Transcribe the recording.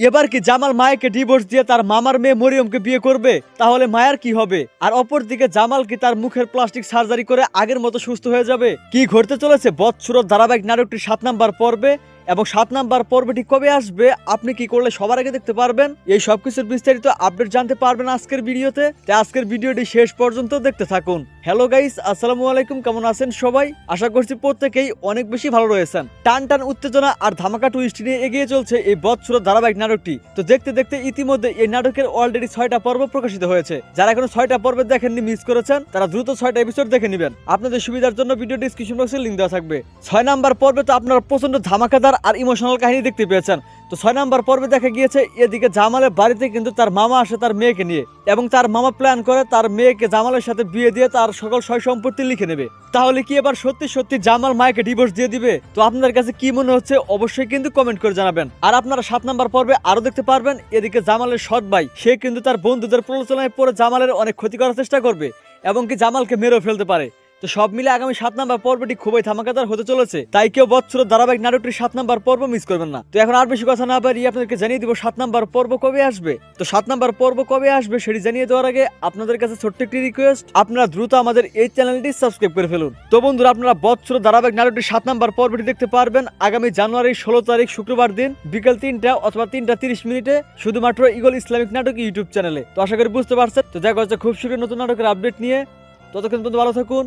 এবার কি জামাল মায়েকে ডিভোর্স দিয়ে তার মামার মেয়ে মরিয়মকে বিয়ে করবে? তাহলে মায়ার কি হবে? আর অপরদিকে জামাল কি তার মুখের প্লাস্টিক সার্জারি করে আগের মতো সুস্থ হয়ে যাবে? কি ঘটতে চলেছে? বৎসুর ধারাবাহিক নাটকটি সাত নাম্বার পর্বে? এবং সাত নাম্বার পর্বটি কবে আসবে, আপনি কি করলে সবার আগে দেখতে পারবেন? এই সবকিছুর বিস্তারিত আপডেট জানতে পারবেন আজকের ভিডিওতে। তাই আজকের ভিডিওটি শেষ পর্যন্ত দেখতে থাকুন। হ্যালো গাইস, আসসালামু আলাইকুম, কেমন আছেন সবাই? আশা করছি প্রত্যেকেই অনেক বেশি ভালো রয়েছেন। টান টান উত্তেজনা আর ধামাকা টুইস্ট নিয়ে এগিয়ে চলছে এই বৎসর ধারাবাহিক নাটকটি। তো দেখতে দেখতে ইতিমধ্যে এই নাটকের অলরেডি ছয়টা পর্ব প্রকাশিত হয়েছে। যারা এখনও ছয়টা পর্ব দেখেননি মিস করেছেন, তারা দ্রুত ছয়টা এপিসোড দেখে নেবেন। আপনাদের সুবিধার জন্য ভিডিও ডিসক্রিপশন বক্সে লিঙ্ক দেওয়া থাকবে। ছয় নাম্বার পর্বে তো আপনারা প্রচণ্ড ধামাকাদার আর ইমোশনাল কাহিনী দেখতে পেয়েছেন। তো ছয় নাম্বার পর্বে দেখা গিয়েছে, এদিকে জামালের বাড়িতে কিন্তু তার মামা আসে তার মেয়েকে নিয়ে এবং তার মামা প্ল্যান করে তার মেয়েকে জামালের সাথে বিয়ে দিয়ে তার সকল সয় সম্পত্তি লিখে নেবে। তাহলে কি এবার সত্যি সত্যি জামাল মায়েকে ডিভোর্স দিয়ে দিবে? তো আপনার কাছে কি মনে হচ্ছে অবশ্যই কিন্তু কমেন্ট করে জানাবেন। আর আপনারা সাত নাম্বার পর্বে আরও দেখতে পারবেন, এদিকে জামালের সৎ ভাই, সে কিন্তু তার বন্ধুদের প্রলোচনায় পরে জামালের অনেক ক্ষতি করার চেষ্টা করবে এবং কি জামালকে মেরেও ফেলতে পারে। তো সব মিলে আগামী সাত নাম্বার পর্বটি খুবই ধামাকাদার হতে চলেছে। তাই কেউ বছর ধারাবাহিক নাটকটির সাত নাম্বার পর্ব মিস করবেন না। তো এখন আর বেশি কথা না বাড়িয়ে আপনাদেরকে জানিয়ে দিব সাত নাম্বার পর্ব কবে আসবে। তো সাত নাম্বার পর্ব কবে আসবে সেটি জানিয়ে দেওয়ার আগে আপনাদের কাছে ছোট্ট একটি রিকোয়েস্ট আপনারা দ্রুত আমাদের এই চ্যানেলটি সাবস্ক্রাইব করে ফেলুন। তো বন্ধুরা, আপনারা বছর ধারাবাহিক নাটকটির সাত নাম্বার পর্বটি দেখতে পারবেন আগামী জানুয়ারির ষোলো তারিখ শুক্রবার দিন বিকেল তিনটা অথবা তিনটা তিরিশ মিনিটে শুধুমাত্র ইগল ইসলামিক নাটক ইউটিউব চ্যানেলে। তো আশা করি বুঝতে পারছেন। তো দেখা হচ্ছে খুব শীঘ্রই নতুন নাটকের আপডেট নিয়ে। ততক্ষণ পর্যন্ত ভালো থাকুন।